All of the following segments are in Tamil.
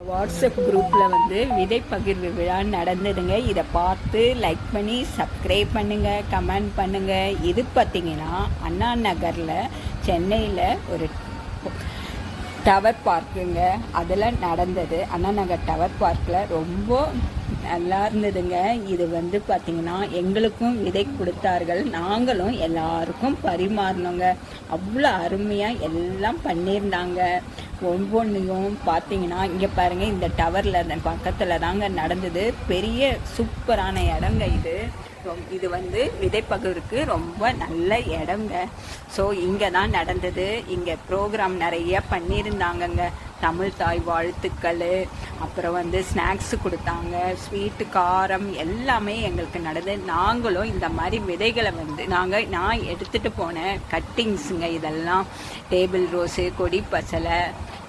வாட்ஸ்அப் குரூப்பில் வந்து விதை பகிர்வு விழா நடந்ததுங்க. இதை பார்த்து லைக் பண்ணி சப்ஸ்கிரைப் பண்ணுங்கள் கமெண்ட் பண்ணுங்கள் இது பார்த்தீங்கன்னா அண்ணா நகரில் சென்னையில் ஒரு டவர் பார்க்குங்க அதில் நடந்தது. அண்ணா நகர் டவர் பார்க்கில் ரொம்ப நல்லா இருந்ததுங்க. இது வந்து பார்த்திங்கன்னா எங்களுக்கும் விதை கொடுத்தார்கள். நாங்களும் எல்லாருக்கும் பரிமாறினோங்க அவ்வளோ அருமையாக எல்லாம் பண்ணியிருந்தாங்க. ஒவ்வொன்றையும் பார்த்தீங்கன்னா இங்கே பாருங்கள் இந்த டவரில் பக்கத்தில் தாங்க நடந்தது. பெரிய சூப்பரான இடங்க இது. இது வந்து விதைப்பகுருக்கு ரொம்ப நல்ல இடங்க. ஸோ இங்கே தான் நடந்தது. இங்கே ப்ரோக்ராம் நிறைய பண்ணியிருந்தாங்கங்க. தமிழ் தாய் வாழ்த்துக்கள் அப்புறம் வந்து ஸ்நாக்ஸ் கொடுத்தாங்க ஸ்வீட்டு காரம் எல்லாமே எங்களுக்கு நடந்து நாங்களும் இந்த மாதிரி விதைகளை வந்து நாங்கள் நான் எடுத்துகிட்டு போன கட்டிங்ஸுங்க இதெல்லாம் டேபிள் ரோஸு கொடி பசலை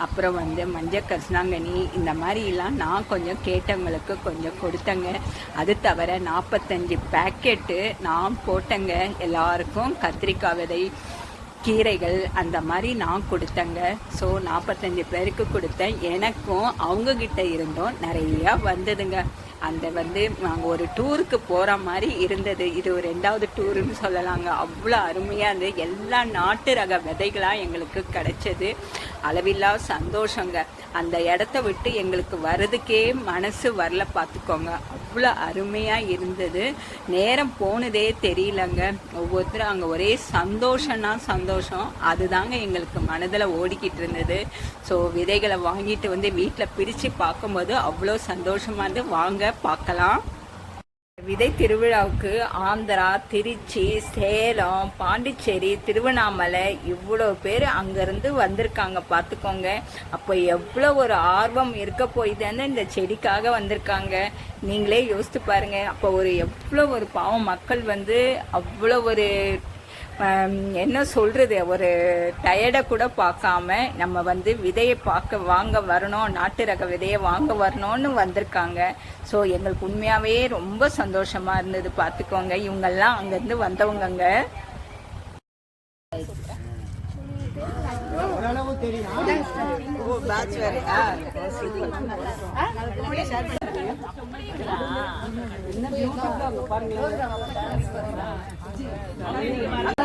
அப்புறம் வந்து மஞ்சள் கரிசனாங்கனி இந்த மாதிரிலாம் நான் கொஞ்சம் கேட்டவங்களுக்கு கொஞ்சம் கொடுத்தேங்க. அது தவிர நாற்பத்தஞ்சு பேக்கெட்டு நான் போட்டேங்க. எல்லாருக்கும் கத்திரிக்காய் விதை கீரைகள் அந்த மாதிரி நான் கொடுத்தேங்க. ஸோ நாற்பத்தஞ்சு பேருக்கு கொடுத்தேன். எனக்கும் அவங்கக்கிட்ட இருந்தும் நிறையா வந்ததுங்க. அந்த வந்து நாங்கள் ஒரு டூருக்கு போகிற மாதிரி இருந்தது. இது ஒரு ரெண்டாவது டூருன்னு சொல்லலாங்க. அவ்வளோ அருமையாக இருந்தது. எல்லா நாட்டு ரக விதைகளாக எங்களுக்கு கிடைச்சது. அளவில்லா சந்தோஷங்க. அந்த இடத்த விட்டு எங்களுக்கு வர்றதுக்கே மனசு வரல பார்த்துக்கோங்க அவ்வளோ அருமையாக இருந்தது. நேரம் போனதே தெரியலங்க. ஒவ்வொருத்தரும் அங்கே ஒரே சந்தோஷம்னா சந்தோஷம். அதுதாங்க எங்களுக்கு மனதில் ஓடிக்கிட்டு இருந்தது. ஸோ விதைகளை வாங்கிட்டு வந்து வீட்டில் பிரித்து பார்க்கும்போது அவ்வளோ சந்தோஷமாக இருந்து வாங்க பார்க்கலாம். விதை திருவிழாவுக்கு ஆந்திரா திருச்சி சேலம் பாண்டிச்சேரி திருவண்ணாமலை இவ்வளோ பேர் அங்கேருந்து வந்திருக்காங்க. பார்த்துக்கோங்க. அப்போ எவ்வளோ ஒரு ஆர்வம் இருக்க போய் தானே இந்த செடிக்காக வந்திருக்காங்க. நீங்களே யோசித்து பாருங்கள் அப்போ ஒரு எவ்வளோ ஒரு பாவம் மக்கள் வந்து அவ்வளோ ஒரு என்ன சொல்றது? ஒரு டயர்டை கூட பார்க்காம நம்ம வந்து விதையை பார்க்க வாங்க வரணும் நாட்டு ரக விதையை வாங்க வரணும்னு வந்திருக்காங்க. ஸோ எங்களுக்கு உண்மையாகவே ரொம்ப சந்தோஷமா இருந்தது. பார்த்துக்கோங்க. இவங்கெல்லாம் அங்கேருந்து வந்தவங்கங்க.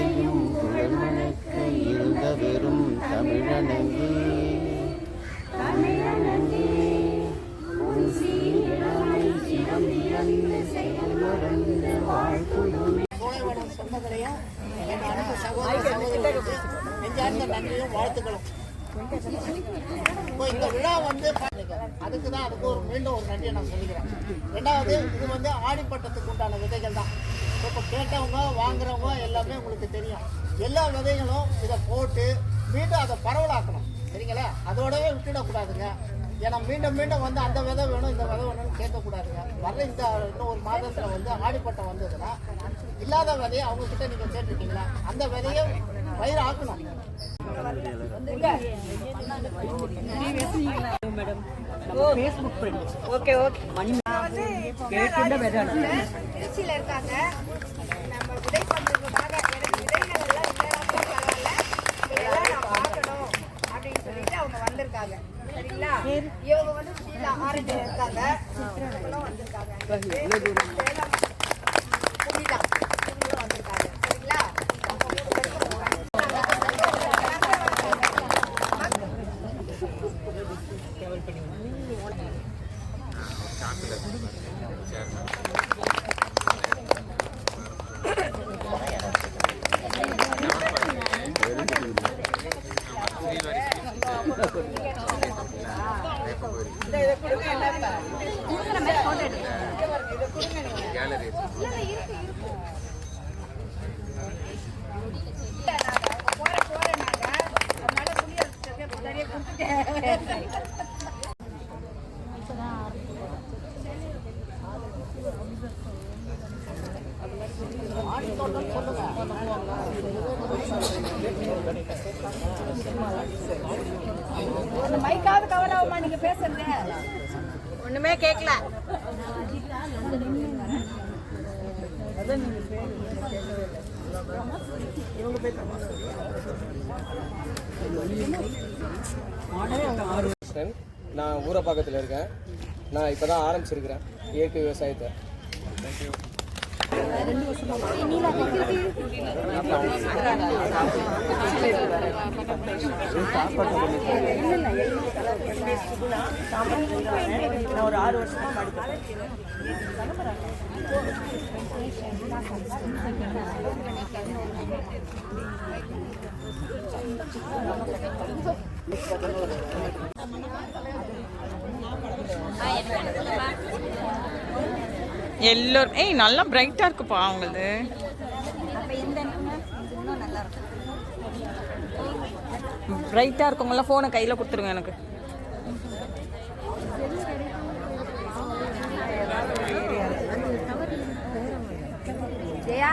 எத்திசையும் குழல் இருந்த வெறும் தமிழனங்கே தமிழனங்கே உன் சீரமை சிவம் இழந்து செயல்மறந்த வாழ்க்குழுமே சோழவனம் அன்பு சகோதர சகோதரிகளுக்கு நெஞ்சார்ந்த நன்றியும் வாழ்த்துக்களும் இப்போ இந்த விழா வந்து பாருங்க, அதுக்கு தான் அதுக்கு ஒரு மீண்டும் ஒரு நன்றியை நான் சொல்லிக்கிறேன். ரெண்டாவது இது வந்து ஆடிப்பட்டத்துக்கு உண்டான விதைகள் தான். இப்போ கேட்டவங்க வாங்குறவங்க எல்லாமே உங்களுக்கு தெரியும். எல்லா விதைகளும் இதை போட்டு மீண்டும் அதை பரவலாக்கணும். சரிங்களா? அதோடவே விட்டுடக்கூடாதுங்க. ஏன்னா மீண்டும் மீண்டும் வந்து அந்த விதை வேணும் இந்த விதை வேணும்னு கேட்கக்கூடாதுங்க. வர்ற இந்த இன்னும் ஒரு மாதத்தில் வந்து ஆடிப்பட்டம் வந்ததுன்னா இல்லாத விதையை அவங்க கிட்ட நீங்க கேட்டிருக்கீங்களா? அந்த விதையை பயிர் ஆக்கணும் ஓகே ஓகே. மணி திருச்சியில இருக்காங்க. நம்ம விதை பண்றதுக்காக எனக்கு விதைகள் எல்லாம் இல்லைனாலும் பரவாயில்ல. இதெல்லாம் நான் பார்க்கணும் அப்படின்னு சொல்லிட்டு அவங்க வந்திருக்காங்க. சரிங்களா? இவங்க வந்து ஆரஞ்சில் இருக்காங்க. வந்திருக்காங்க சேலம் புனிதா இவங்களும் வந்திருக்காங்க சரிங்களா அவங்க மூணு பேருக்கும் போறாங்க. இல்ல, நாங்க அவங்க போற போறேன்னாங்க. அதனால புளிய வச்சுட்டு முன்னாடியே கொடுத்துட்டேன். அந்த மைக்காவது கவர் ஆகுமா நீங்க பேசுறது. ஒண்ணுமே கேட்கல நான் ஊரப்பாக்கத்தில் இருக்கேன். நான் இப்போ தான் ஆரம்பிச்சிருக்கிறேன். இயற்கை விவசாயத்தை. நான் ஒரு ஆறு வருஷமா படிக்கிறேன் எல்லோரும் ஏய் நல்லா பிரைட்டாக இருக்குப்பா அவங்களது. பிரைட்டாக இருக்கவங்களாம் ஃபோனை கையில் கொடுத்துருங்க எனக்கு. ஜெயா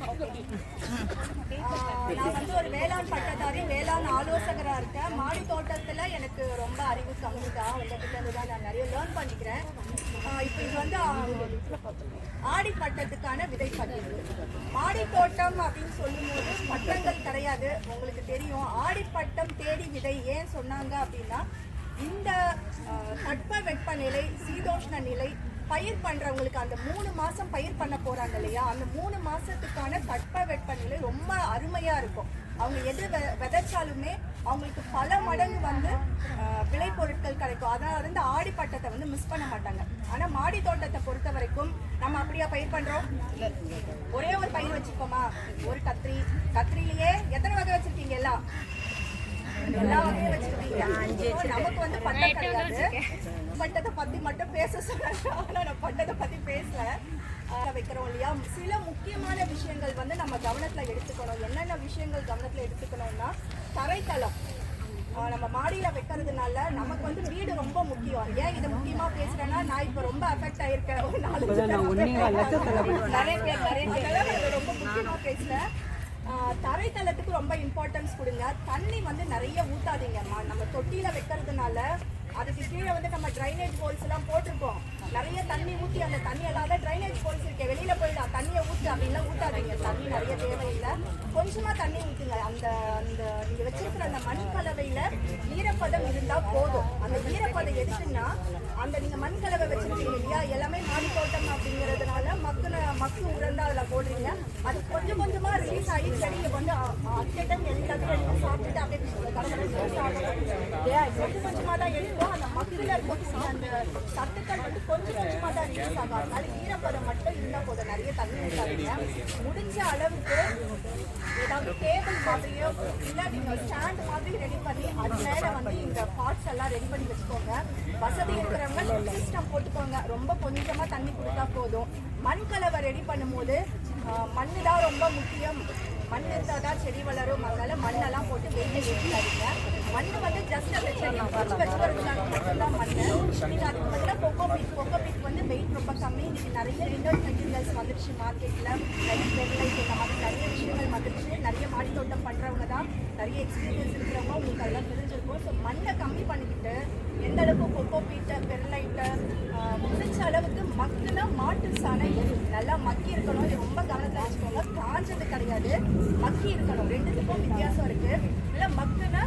நான் வந்து ஒரு வேளாண் பட்டதாரி வேளாண் ஆலோசகரா இருக்கேன். மாடி தோட்டத்துல எனக்கு ரொம்ப அறிவு கம்மி தான் உங்ககிட்ட இருந்து தான் நான் நிறைய லேர்ன் பண்ணிக்கிறேன். இப்போ இது வந்து ஆடி பட்டத்துக்கான விதை பதிவு மாடி தோட்டம் அப்படின்னு சொல்லும்போது பட்டங்கள் கிடையாது. உங்களுக்கு தெரியும். ஆடி பட்டம் தேடி விதை ஏன் சொன்னாங்க அப்படின்னா இந்த தட்ப வெப்பநிலை சீதோஷ்ண நிலை பயிர் பண்றவங்களுக்கு அந்த மூணு மாசம் பயிர் பண்ண போறாங்க இல்லையா? அந்த மூணு மாசத்துக்கான தட்ப வெப்பநிலை ரொம்ப அருமையா இருக்கும். அவங்க எது வெ- விதைச்சாலுமே அவங்களுக்கு பல மடங்கு வந்து விளை விளைபொருட்கள் கிடைக்கும். அதனால வந்து ஆடி பட்டத்தை வந்து மிஸ் பண்ண மாட்டாங்க. ஆனா மாடி தோட்டத்தை பொறுத்த வரைக்கும் நம்ம அப்படியா பயிர் பண்றோம்? ஒரே ஒரு பயிர் வச்சுக்கோமா ஒரு கத்திரி. கத்திரிலேயே எத்தனை வகை வச்சிருக்கீங்க எல்லாம்? எல்லா வகையும் வச்சிருக்கீங்க நமக்கு வந்து பட்டம் கிடையாது. பட்டத்தை பத்தி மட்டும் பேச சொன்னாங்க நான் பட்டத்தை பத்தி பேசல. வைக்கிறோம் இல்லையா சில முக்கியமான விஷயங்கள் வந்து நம்ம கவனத்துல எடுத்துக்கணும். என்னென்ன விஷயங்கள் கவனத்துல எடுத்துக்கணும்னா தரைத்தளம். நம்ம மாடியில வைக்கிறதுனால நமக்கு வந்து வீடு ரொம்ப முக்கியம். ஏன் இதை முக்கியமா பேசுறேன்னா நான் இப்ப ரொம்ப அஃபெக்ட் ஆயிருக்கேன். ஒரு நாலு நிறைய பேர் நிறைய பேர். ரொம்ப முக்கியமா பேசுறேன் ஆஹ் தரைத்தளத்துக்கு ரொம்ப இம்பார்ட்டன்ஸ் கொடுங்க. தண்ணி வந்து நிறைய ஊத்தாதீங்க ம- நம்ம தொட்டியில வைக்கிறதுனால அதுக்கு கீழே வந்து நம்ம ட்ரைனேஜ் ஹோல்ஸ் எல்லாம் போட்டிருக்கோம். நிறைய தண்ணி ஊத்தி அந்த தண்ணி அல்லாத ட்ரைனேஜ் ஹோல்ஸ் இருக்கு வெளியில போயிடா தண்ணியை ஊத்து அப்படின்லாம் ஊத்தாதீங்க. தண்ணி நிறைய தேவையில்லை. கொஞ்சமா தண்ணி ஊத்துங்க. அந்த அந்த நீங்க வச்சிருக்கிற அந்த மண் கலவையில ஈரப்பதம் இருந்தா போதும். அந்த ஈரப்பதம் எதுக்குன்னா அந்த நீங்க மண் கலவை வச்சிருக்கீங்க இல்லையா எல்லாமே மாடி தோட்டம் அப்படிங்கறதுனால மக்குன மக்கு உரந்தா அதுல போடுறீங்க. அது கொஞ்சம் கொஞ்சமா ரிலீஸ் ஆகி செடிங்க வந்து அட்டட்டம் எல்லாத்தையும் எடுத்து சாப்பிட்டுட்டு அப்படியே கொஞ்சம் கொஞ்சமா தான் எடுக்கும் அந்த அந்த சத்துக்கள் வந்து கொஞ்சம் கொஞ்சமாக தான் ரிலீஸ் ஆகும். அதனால ஈரப்பதம் மட்டும் இருந்தா போதும். நிறைய தண்ணி ஊத்தாதீங்க. முடிஞ்ச அளவுக்கு ஏதாவது டேபிள் மாதிரியோ இல்ல நீங்க ஸ்டாண்ட் மாதிரி ரெடி பண்ணி அது மேல வந்து இந்த பார்ட்ஸ் எல்லாம் ரெடி பண்ணி வச்சுக்கோங்க. வசதி இருக்கிறவங்க சிஸ்டம் போட்டுக்கோங்க. ரொம்ப கொஞ்சமா தண்ணி கொடுத்தா போதும். மண் கலவை ரெடி பண்ணும்போது மண்ணு தான் ரொம்ப முக்கியம். மண் இருந்தால் தான் செடி வளரும். அதனால மண்ணெல்லாம் போட்டு வெயில ஏற்றிக்காதீங்க மண் வந்து ஜஸ்ட் அந்த செடியை வச்சு வச்சுக்கிறதுக்காக மட்டும்தான் மண் நீங்க அதுக்கு பதிலாக கொக்கோ பீட் கொக்கோ பீட் வந்து வெயிட் ரொம்ப கம்மி. இன்னைக்கு நிறைய இண்டோர் மெட்டீரியல்ஸ் வந்துருச்சு மார்க்கெட்ல நிறைய பெர்லைட் இந்த மாதிரி நிறைய விஷயங்கள் வந்துருச்சு. நிறைய மாடி தோட்டம் பண்றவங்க தான் நிறைய எக்ஸ்பீரியன்ஸ் இருக்கிறவங்க உங்களுக்கு அதெல்லாம் ஸோ மண்ணை கம்மி பண்ணிக்கிட்டு எந்த அளவுக்கு கொக்கோ பீட்டை பெர்லைட்டை முடிஞ்ச அளவுக்கு மக்குனா மாட்டு சாணை நல்லா மக்கி இருக்கணும். இது ரொம்ப கவனத்தில் வச்சுக்கோங்க. காஞ்சது கிடையாது. மக்கி இருக்கணும். ரெண்டுத்துக்கும் வித்தியாசம் இருக்குது இல்லை மக்குனா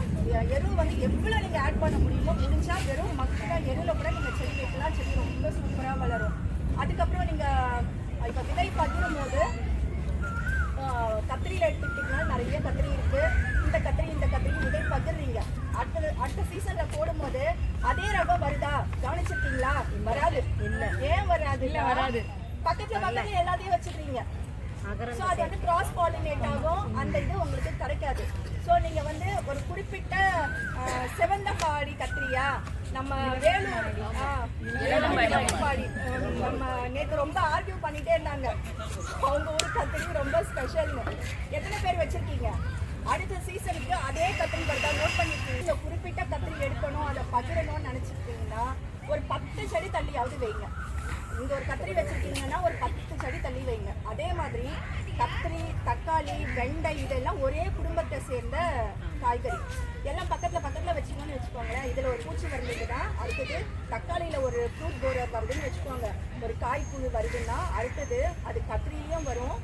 எரு வந்து எவ்வளோ நீங்கள் ஆட் பண்ண முடியுமோ முடிஞ்சா வெறும் மக்குனா எருவில் கூட நீங்கள் செடி வைக்கலாம். செடி ரொம்ப சூப்பராக வளரும். அதுக்கப்புறம் நீங்கள் இப்போ விதை பதிரும் போது கத்திரியில் எடுத்துக்கிட்டிங்கன்னா நிறைய கத்திரி இருக்குது இந்த கத்திரி இந்த கத்திரி விதை பகிர்றீங்க அடுத்த சீசன்ல போடும்போது அதே ரகம் வருதா? கவனிச்சிருக்கீங்களா? வராது. இல்ல. வராது? பக்கத்துல பக்கத்துல எல்லாத்தையும் வச்சுக்கிறீங்க. ஸோ அது வந்து கிராஸ் பாலினேட் ஆகும். அந்த இது உங்களுக்கு கிடைக்காது. ஸோ நீங்க வந்து ஒரு குறிப்பிட்ட சிவந்த பாடி கத்திரியா? நம்ம வேலூர் பாடி. நம்ம நேற்று ரொம்ப ஆர்கியூ பண்ணிட்டே இருந்தாங்க. அவங்க ஊர் கத்திரி ரொம்ப ஸ்பெஷல்னு எத்தனை பேர் வச்சிருக்கீங்க? அடுத்த சீசனுக்கு அதே கத்திரி படுத்தா நோட் பண்ணிருக்கீங்க. இந்த குறிப்பிட்ட கத்திரி எடுக்கணும் அதை பகிரணும்னு நினைச்சிருக்கீங்கன்னா ஒரு பத்து செடி தள்ளியாவது வைங்க. இங்க ஒரு கத்திரி வச்சிருக்கீங்கன்னா ஒரு பத்து செடி தள்ளி வைங்க. அதே மாதிரி கத்திரி தக்காளி வெண்டை இதெல்லாம் ஒரே குடும்பத்தை சேர்ந்த காய்கறி. எல்லாம் பக்கத்துல பக்கத்துல வச்சீங்கன்னு வச்சுக்கோங்களேன். இதுல ஒரு பூச்சி வருதுன்னா அடுத்தது தக்காளியில ஒரு ஃப்ரூட் போரர் வருதுன்னு வச்சுக்கோங்க. ஒரு காய் புழு வருதுன்னா அடுத்தது அது கத்திரிலையும் வரும்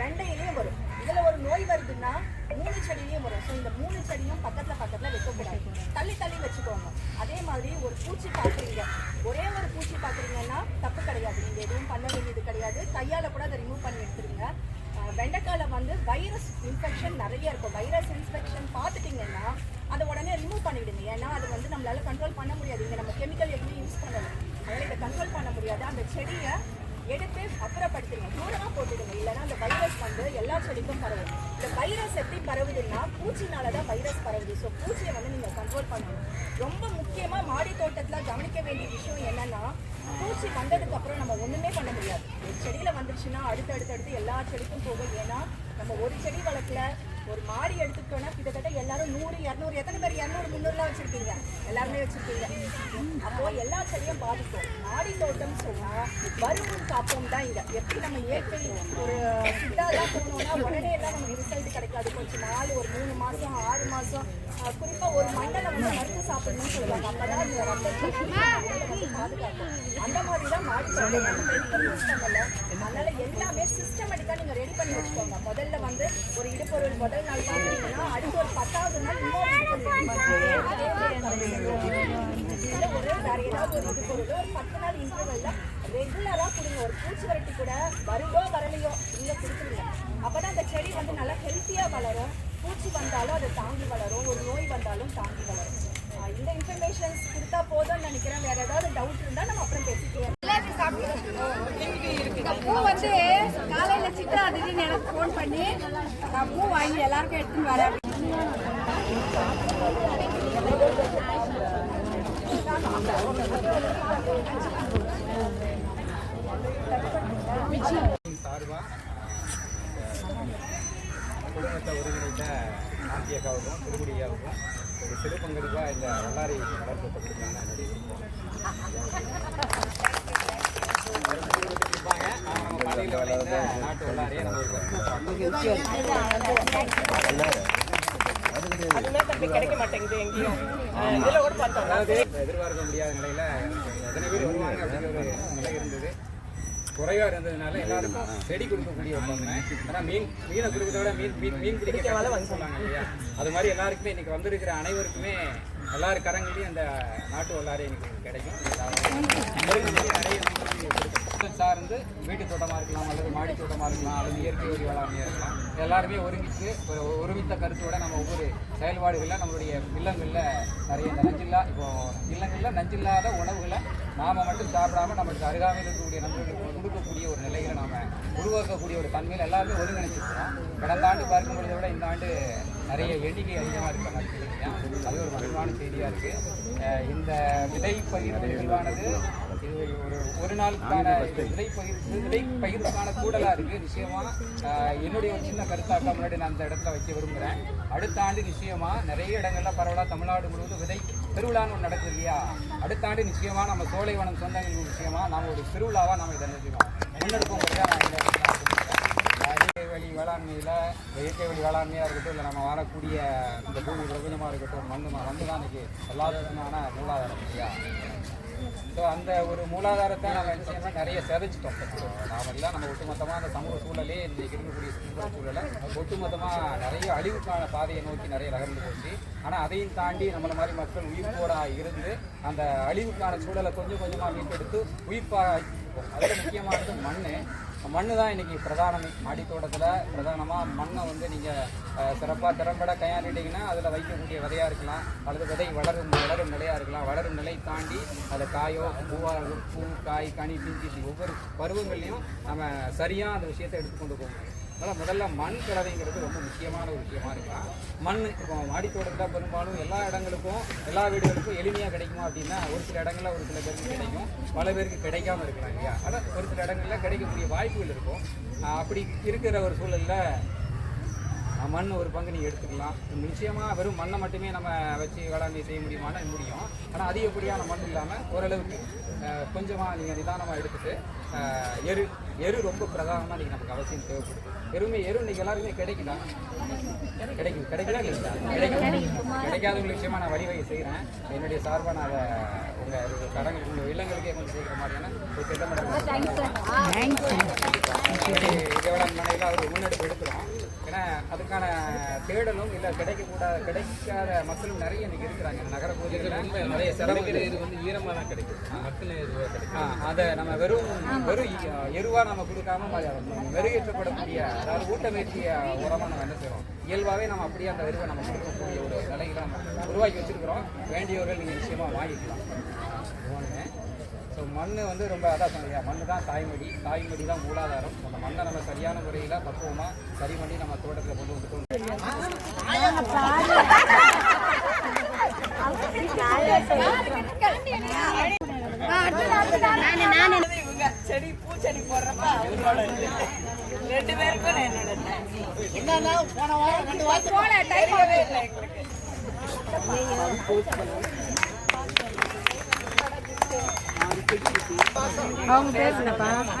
வெண்டையிலையும் வரும். இதுல ஒரு நோய் வருதுன்னா மூணு செடியிலையும் வரும். ஸோ இந்த மூணு செடியும் பக்கத்துல பக்கத்துல வைக்கக்கூடாது. தள்ளி தள்ளி வச்சுக்கோங்க. அதே மாதிரி ஒரு பூச்சி பார்க்குறீங்க ஒரே ஒரு பூச்சி பார்க்குறீங்கன்னா தப்பு கிடையாது. நீங்க எதுவும் பண்ண வேண்டியது கிடையாது. கையால கூட அதை ரிமூவ் பண்ணி எடுத்துருங்க. வெண்டைக்காயில் வந்து வைரஸ் இன்ஃபெக்ஷன் நிறைய இருக்கும். வைரஸ் இன்ஃபெக்ஷன் பார்த்துட்டீங்கன்னா அதை உடனே ரிமூவ் பண்ணிவிடுங்க ஏன்னா அது வந்து நம்மளால கண்ட்ரோல் பண்ண முடியாது. இங்கே நம்ம கெமிக்கல் எதுவுமே யூஸ் பண்ணல. அதனால இதை கண்ட்ரோல் பண்ண முடியாது. அந்த செடியை எடுத்து அப்புறப்படுத்திடுங்க தூரமாக போட்டுடுங்க. இல்லைன்னா அந்த வைரஸ் வந்து எல்லா செடிக்கும் பரவும். இந்த வைரஸ் எப்படி பரவுதுன்னா பூச்சினால தான் வைரஸ் பரவுது. ஸோ பூச்சியை வந்து நீங்கள் கண்ட்ரோல் பண்ணணும். ரொம்ப முக்கியமாக மாடி தோட்டத்தில் கவனிக்க வேண்டிய விஷயம் என்னென்னா பூச்சி வந்ததுக்கு அப்புறம் நம்ம ஒன்றுமே பண்ண முடியாது. ஒரு செடியில் வந்துருச்சுன்னா அடுத்து அடுத்து அடுத்து எல்லா செடிக்கும் போகும். ஏன்னா நம்ம ஒரு செடி வளர்க்கல ஒரு மாடி எடுத்துக்கிட்டோம்னா கிட்டத்தட்ட எல்லாரும் நூறு இரநூறு எத்தனை பேர்? இரநூறு முந்நூறுலாம் வச்சிருக்கீங்க. எல்லாருமே வச்சிருக்கீங்க. அப்போ எல்லா செடியும் பாதிக்கும். மாடி தோட்டம் சொன்னா வருமுன் காப்போம் தான் இங்க. எப்படி நம்ம இயற்கை ஒரு சித்தாலாம் போனோம்னா உடனே எல்லாம் நமக்கு ரிசல்ட் கிடைக்காது. கொஞ்சம் நாள் ஒரு மூணு மாசம் ஆறு மாசம் அஹ் குறிப்பா ஒரு மண்டலம் வந்து மருந்து சாப்பிடணும்னு சொல்லுவாங்க. இந்த ரத்தத்தை வந்து பாதுகாக்கும் அந்த மாதிரி தான் மாடி பண்ணல அதனால எல்லாமே சிஸ்டமேட்டிக்கா நீங்க ரெடி பண்ணி வச்சுக்கோங்க. முதல்ல வந்து ஒரு இடுப்பொருள் முதல் நாள் பாத்தீங்கன்னா அடுத்து ஒரு பத்தாவது நாள் இன்னொரு ஒரு வேற ஏதாவது ஒரு இடுப்பொருள் ஒரு பத்து நாள் இன்டர்வல்ல ரெகுலரா கொடுங்க. ஒரு பூச்சி வரட்டி கூட வருதோ வரலையோ நீங்க கொடுத்துருங்க. அப்பதான் அந்த செடி வந்து நல்லா ஹெல்த்தியா வளரும். பூச்சி வந்தாலும் அதை தாங்கி வளரும். ஒரு நோய் வந்தாலும் தாங்கி வளரும். இந்த இன்ஃபர்மேஷன்ஸ் கொடுத்தா போதும்னு நினைக்கிறேன். வேற ஏதாவது டவுட் இருந்தா நம்ம அப்புறம் பேசிக்கலாம். இந்த பூ வந்து காலையில சித்ரா திடீர்னு எனக்கு ஃபோன் பண்ணி நான் பூ வாங்கி எல்லாருக்கும் எடுத்துன்னு வரேன் சார்பா? குடும்பத்தை ஒருங்கிணைத்த சாந்தி அக்காவுக்கும் ஒரு சிறு பங்களிப்பாக இந்த வல்லாரி இருப்பாங்க ஆனால் நம்ம பள்ளியில் விளைந்த நாட்டு வல்லாரியை நம்ம கிடைக்க மாட்டேங்குது எங்கேயும். இதுல கூட பார்த்தோம் அதாவது எதிர்பார்க்க முடியாத நிலையில எத்தனை பேர் வருவாங்க அப்படிங்கிற ஒரு நிலை இருந்தது. குறைவா இருந்ததுனால எல்லாருக்கும் செடி கொடுக்கக்கூடிய ஒருத்தவங்க ஆனா மீன் மீனை கொடுக்கறத விட மீன் மீன் மீன் பிடிக்க வந்து சொன்னாங்க இல்லையா? அது மாதிரி எல்லாருக்குமே இன்னைக்கு வந்திருக்கிற அனைவருக்குமே எல்லார் கரங்களையும் அந்த நாட்டு வல்லாரை இன்னைக்கு கிடைக்கும். நிறைய சார்ந்து வீட்டு தோட்டமா இருக்கலாம் அல்லது மாடி தோட்டமா இருக்கலாம் அல்லது இயற்கை ஒரு வேளாண்மையா இருக்கலாம். எல்லாருமே ஒருமித்து ஒரு ஒருமித்த கருத்தோட நம்ம ஒவ்வொரு செயல்பாடுகள்ல நம்மளுடைய இல்லங்களில் நிறைய நஞ்சில்லா இப்போ இல்லங்களில் நஞ்சில்லாத உணவுகளை நாம மட்டும் சாப்பிடாம நம்மளுக்கு அருகாமையில் இருக்கக்கூடிய நண்பர்களுக்கு கொடுக்கக்கூடிய ஒரு நிலையில் நாம உருவாக்கக்கூடிய ஒரு தன்மையில் எல்லாருமே ஒருங்கிணைச்சிருக்கிறோம். கடந்த ஆண்டு பார்க்கும் பொழுதை விட இந்த ஆண்டு நிறைய எண்ணிக்கை அதிகமாக இருக்க மாதிரி அது ஒரு மகிழ்வான செய்தியாக இருக்குது இந்த விதை பகிர்வு நிகழ்வானது இது ஒரு ஒரு நாளுக்கான விதை பகிர்வு விதை பகிர்வுக்கான கூடலாக இருக்குது நிச்சயமாக என்னுடைய ஒரு சின்ன கருத்தாக்க முன்னாடி நான் அந்த இடத்துல வைக்க விரும்புகிறேன் அடுத்த ஆண்டு நிச்சயமாக நிறைய இடங்கள்ல பரவலா தமிழ்நாடு முழுவதும் விதை திருவிழான்னு ஒன்று நடக்குது இல்லையா? அடுத்த ஆண்டு நிச்சயமாக நம்ம சோலைவனம் சொந்தங்கள் விஷயமா நாம் ஒரு திருவிழாவாக நாம் இதை நினைச்சுக்கோம் முன்னெடுப்போங்கிறத வழி வேளாண்மையில் இயற்கை வழி வேளாண்மையாக இருக்கட்டும் இல்லை நம்ம வாழக்கூடிய இந்த பூமி பிரபஞ்சமாக இருக்கட்டும் மண்ணு மண்ணு தான் இன்றைக்கி எல்லா விதமான மூலாதாரம் இல்லையா? ஸோ அந்த ஒரு மூலாதாரத்தை நம்ம நிச்சயமாக நிறைய சிதைச்சிட்டோம் நாம எல்லாம் நம்ம ஒட்டுமொத்தமாக அந்த சமூக சூழலே இன்னைக்கு இருக்கக்கூடிய சுற்றுப்புற சூழலை ஒட்டுமொத்தமாக நிறைய அழிவுக்கான பாதையை நோக்கி நிறைய நகர்ந்து போச்சு. ஆனால் அதையும் தாண்டி நம்மளை மாதிரி மக்கள் உயிர்ப்போடாக இருந்து அந்த அழிவுக்கான சூழலை கொஞ்சம் கொஞ்சமாக மீட்டெடுத்து உயிர்ப்பாக அதில் முக்கியமானது மண் மண்ணு. தான் இன்னைக்கு பிரதானமே. மாடித்தோட்டத்தில் பிரதானமாக மண்ணை வந்து நீங்கள் சிறப்பாக திறம்பட கையாண்டிட்டீங்கன்னா அதில் வைக்கக்கூடிய விதையாக இருக்கலாம். அல்லது விதை வளரும் வளரும் நிலையாக இருக்கலாம். வளரும் நிலை தாண்டி அது காயோ பூவாக பூ காய் கனி பிஞ்சு ஒவ்வொரு பருவங்கள்லையும் நம்ம சரியாக அந்த விஷயத்தை எடுத்துக்கொண்டு போகணும். அதனால் முதல்ல மண் கலவைங்கிறது ரொம்ப முக்கியமான ஒரு விஷயமா இருக்கலாம் மண் இப்போ மாடித்தோட்டத்தில் பெரும்பாலும் எல்லா இடங்களுக்கும் எல்லா வீடுகளுக்கும் எளிமையாக கிடைக்குமா அப்படின்னா ஒரு சில இடங்களில் ஒரு சில பேருக்கு கிடைக்கும் பல பேருக்கு கிடைக்காம இருக்கலாம் இல்லையா? ஆனால் ஒரு சில இடங்களில் கிடைக்கக்கூடிய வாய்ப்புகள் இருக்கும். அப்படி இருக்கிற ஒரு சூழலில் மண் ஒரு பங்கு நீங்கள் எடுத்துக்கலாம். நிச்சயமாக வெறும் மண்ணை மட்டுமே நம்ம வச்சு வேளாண்மை செய்ய முடியுமானா முடியும். ஆனால் அதிகப்படியான மண் இல்லாமல் ஓரளவுக்கு கொஞ்சமாக நீங்கள் நிதானமாக எடுத்துட்டு எரு எரு ரொம்ப பிரதானமாக நீங்கள் நமக்கு அவசியம் தேவைப்படுது. எருமே எரு இன்னைக்கு எல்லாருக்குமே கிடைக்குதா? கிடைக்கும் கிடைக்குதா இல்லைங்களா கிடைக்கும். கிடைக்காதவங்களுக்கு விஷயமா நான் வழிவகை செய்கிறேன் என்னுடைய சார்பாக நான் அதை உங்கள் கடங்க உங்கள் இல்லங்களுக்கே கொஞ்சம் செய்கிற மாதிரியான ஒரு திட்டமிடல் வேளாண்மையில் அவர் முன்னெடுப்பு எடுக்கிறோம் ஏன்னா அதுக்கான தேடலும் இல்லை கிடைக்கக்கூடாத கிடைக்காத மக்களும் நிறைய இன்னைக்கு இருக்கிறாங்க. நகர பகுதிகளில் நிறைய சிரமம் இது வந்து ஈரமாக தான் கிடைக்கும் மக்கள் கிடைக்கும் அதை நம்ம வெறும் வெறும் எ- எருவா நம்ம கொடுக்காம மெருகேற்றப்படக்கூடிய அதாவது ஊட்டமேற்றிய உரமாக நம்ம என்ன செய்றோம்? இயல்பாகவே நம்ம அப்படியே அந்த எருவை நம்ம கொடுக்கக்கூடிய ஒரு நிலையில நம்ம உருவாக்கி வச்சிருக்கிறோம். வேண்டியவர்கள் நீங்கள் நிச்சயமாக வாங்கிக்கலாம். ஸோ மண் வந்து ரொம்ப அதான் சொன்னீங்க. மண் தான் தாய்மடி தாய்மடி தான் மூலாதாரம். அந்த மண்ணை நம்ம சரியான முறையில் பக்குவமாக சரி பண்ணி நம்ம தோட்டத்தில் கொண்டு வந்துட்டோம் செடி பூச்செடி போடுறப்ப ரெண்டு பேருக்கும் என்னோட என்னன்னா போன வாரம் ரெண்டு வாரத்துக்கு போன time ஆவே இல்லை அவங்க நாலு பேர் பாருங்க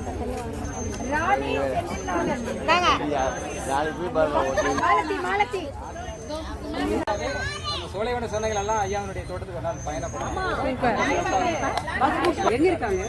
சொந்தங்கள் எல்லாம் ஐயாவுடைய தோட்டத்துக்கு ஒரு நாள் பயணப்படும் எங்க இருக்காங்க?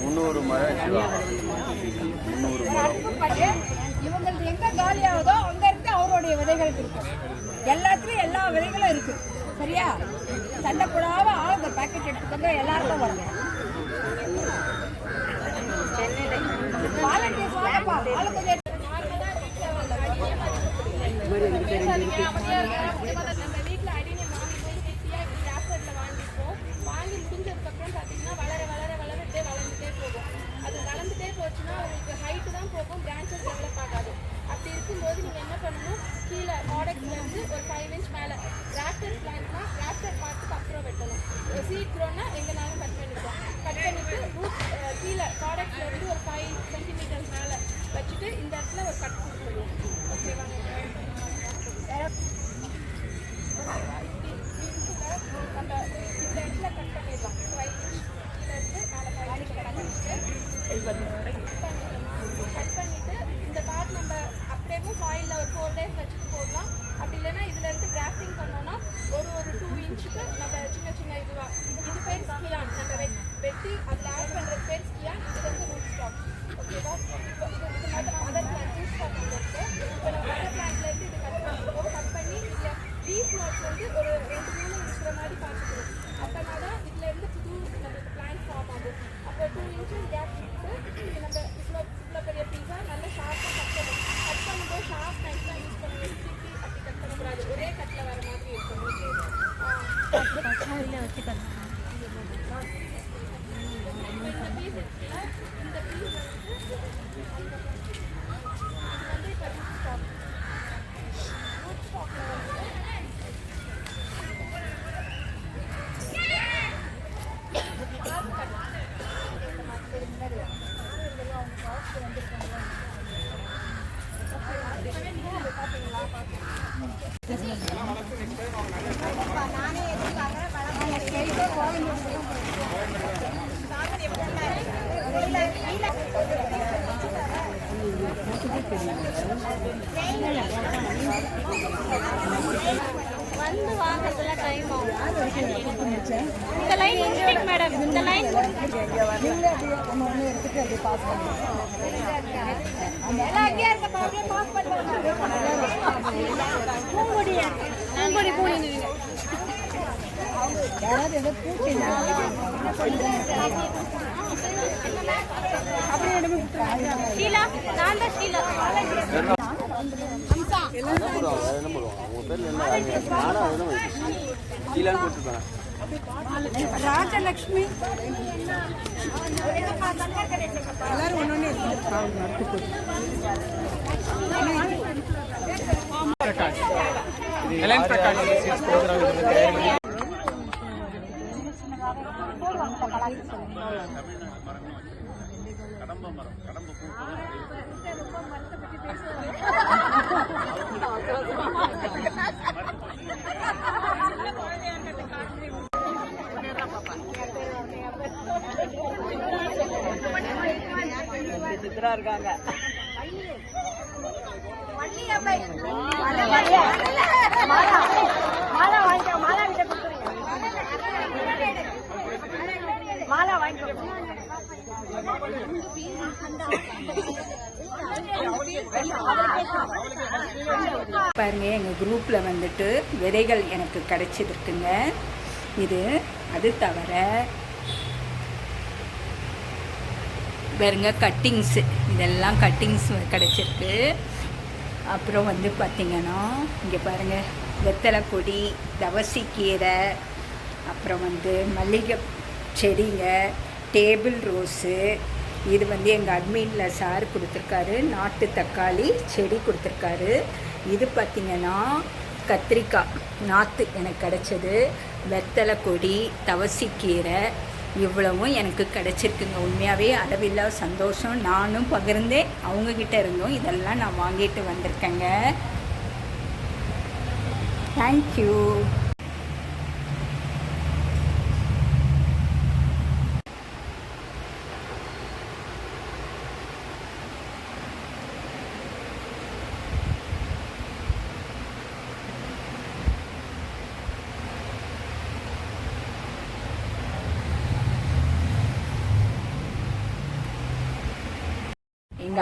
முந்நூறு மழை சிவா முந்நூறு மழை இவங்களுக்கு எங்க காலி ஆகுதோ அங்க இருந்து அவருடைய விதைகள் இருக்கு. எல்லாத்துலயும் எல்லா விதைகளும் இருக்கு. சரியா? சண்டை போடாம ஆளுங்க பேக்கெட் எடுத்துக்கோங்க எல்லாருக்கும் வரணும் வாலண்டியர்ஸ் வாங்கப்பா. ஆளு கொஞ்சம் நம்ம ட்ரெஸ்ஸிங் பண்ணோம்னா ஒரு ஒரு டூ இன்ச்சுக்கு நம்ம சின்ன சின்ன இதுவாக இது பேர் ஸ்கியான் நம்ம வெட்டி அதில் ஆட் பண்ணுற பேர் ஸ்கியான் இது வந்து ரூட் ஸ்டாக் ஓகேவா இப்போ இது இது மாதிரி அதர் பிளான் சூஸ் பண்ணுறது இப்போ நம்ம அதர் பிளான்லேருந்து இது கட் பண்ணிக்கோ கட் பண்ணி இதில் லீஃப் நோட்ஸ் வந்து ஒரு ஷீலா நான் தான் ஷீலா என்ன போடுவாங்க உங்க பேர்ல என்ன ராஜலக்ஷ்மி பிரகாஷ் சீட்ஸ் ப்ரோக்ராம் இது தயார் பண்ணி இருக்காங்க வள்ளியம்மை மாலா மாலா வாங்கிக்க மாலா கிட்ட கொடுத்துருங்க. மாலா வாங்கிக்கோ பாருங்க எங்கள் குரூப்பில் வந்துட்டு விதைகள் எனக்கு கிடைச்சிருக்குங்க. இது அது தவிர பாருங்க கட்டிங்ஸு இதெல்லாம் கட்டிங்ஸ் கிடைச்சிருக்கு. அப்புறம் வந்து பார்த்திங்கன்னா இங்கே பாருங்கள் வெத்தலை கொடி தவசிக்கீரை அப்புறம் வந்து மல்லிகை செடிங்க டேபிள் ரோஸு இது வந்து எங்கள் அட்மினில் சார் கொடுத்துருக்காரு. நாட்டு தக்காளி செடி கொடுத்துருக்காரு. இது பார்த்திங்கன்னா கத்திரிக்காய் நாற்று எனக்கு கிடச்சது. வெத்தலை கொடி தவசிக்கீரை இவ்வளவும் எனக்கு கிடச்சிருக்குங்க. உண்மையாகவே அளவில்லா சந்தோஷம். நானும் பகிர்ந்தேன். அவங்கக்கிட்ட இருந்தும் இதெல்லாம் நான் வாங்கிட்டு வந்திருக்கேங்க. தேங்க்யூ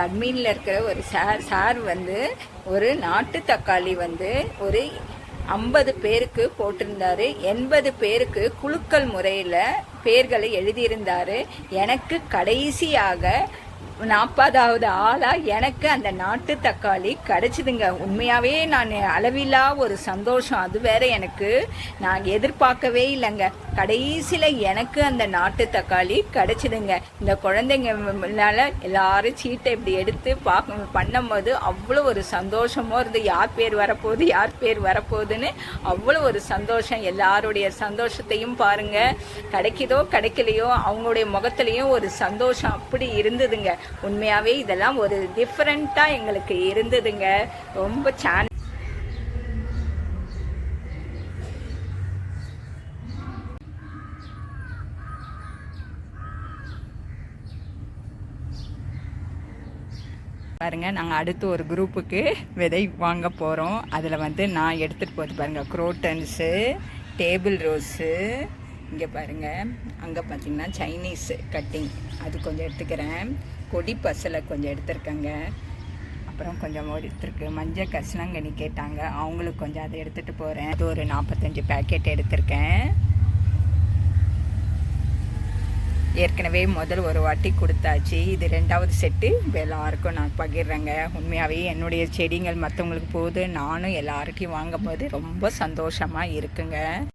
எங்கள் அட்மினில் இருக்கிற ஒரு சார் சார் வந்து ஒரு நாட்டு தக்காளி வந்து ஒரு ஐம்பது பேருக்கு போட்டிருந்தாரு. எண்பது பேருக்கு குலுக்கல் முறையில் பேர்களை எழுதியிருந்தாரு. எனக்கு கடைசியாக நாற்பதாவது ஆளாக எனக்கு அந்த நாட்டு தக்காளி கிடச்சிதுங்க. உண்மையாகவே நான் அளவில்லா ஒரு சந்தோஷம். அது வேற எனக்கு நான் எதிர்பார்க்கவே இல்லைங்க. கடைசியில் எனக்கு அந்த நாட்டு தக்காளி கிடச்சிதுங்க. இந்த குழந்தைங்கனால எல்லாரும் சீட்டை இப்படி எடுத்து பார்க்க பண்ணும்போது அவ்வளோ ஒரு சந்தோஷமாக இருந்து யார் பேர் வரப்போகுது? யார் பேர் வரப்போகுதுன்னு அவ்வளோ ஒரு சந்தோஷம். எல்லாருடைய சந்தோஷத்தையும் பாருங்க. கிடைக்குதோ கிடைக்கலையோ அவங்களுடைய முகத்துலேயும் ஒரு சந்தோஷம் அப்படி இருந்ததுங்க. உண்மையாகவே இதெல்லாம் ஒரு டிஃப்ரெண்ட்டாக எங்களுக்கு இருந்ததுங்க. ரொம்ப சேன் பாருங்க நாங்கள் அடுத்து ஒரு குரூப்புக்கு விதை வாங்க போகிறோம் அதில் வந்து நான் எடுத்துகிட்டு போகிறது பாருங்கள் குரோட்டன்ஸு டேபிள் ரோஸு இங்கே பாருங்கள் அங்கே பார்த்திங்கன்னா சைனீஸ் கட்டிங் அது கொஞ்சம் எடுத்துக்கிறேன். கொடி பசலை கொஞ்சம் எடுத்திருக்கேங்க. அப்புறம் கொஞ்சம் எடுத்துருக்கு. மஞ்சள் கசனங்கனி கேட்டாங்க. அவங்களுக்கு கொஞ்சம் அதை எடுத்துகிட்டு போகிறேன் அது ஒரு நாற்பத்தஞ்சு பேக்கெட் எடுத்திருக்கேன். ஏற்கனவே முதல் ஒரு வாட்டி கொடுத்தாச்சு. இது ரெண்டாவது செட்டு. எல்லாருக்கும் நான் பகிர்றேங்க. உண்மையாகவே என்னுடைய செடிகள் மற்றவங்களுக்கு போகுது. நானும் எல்லாருக்கும் வாங்கும்போது ரொம்ப சந்தோஷமாக இருக்குங்க.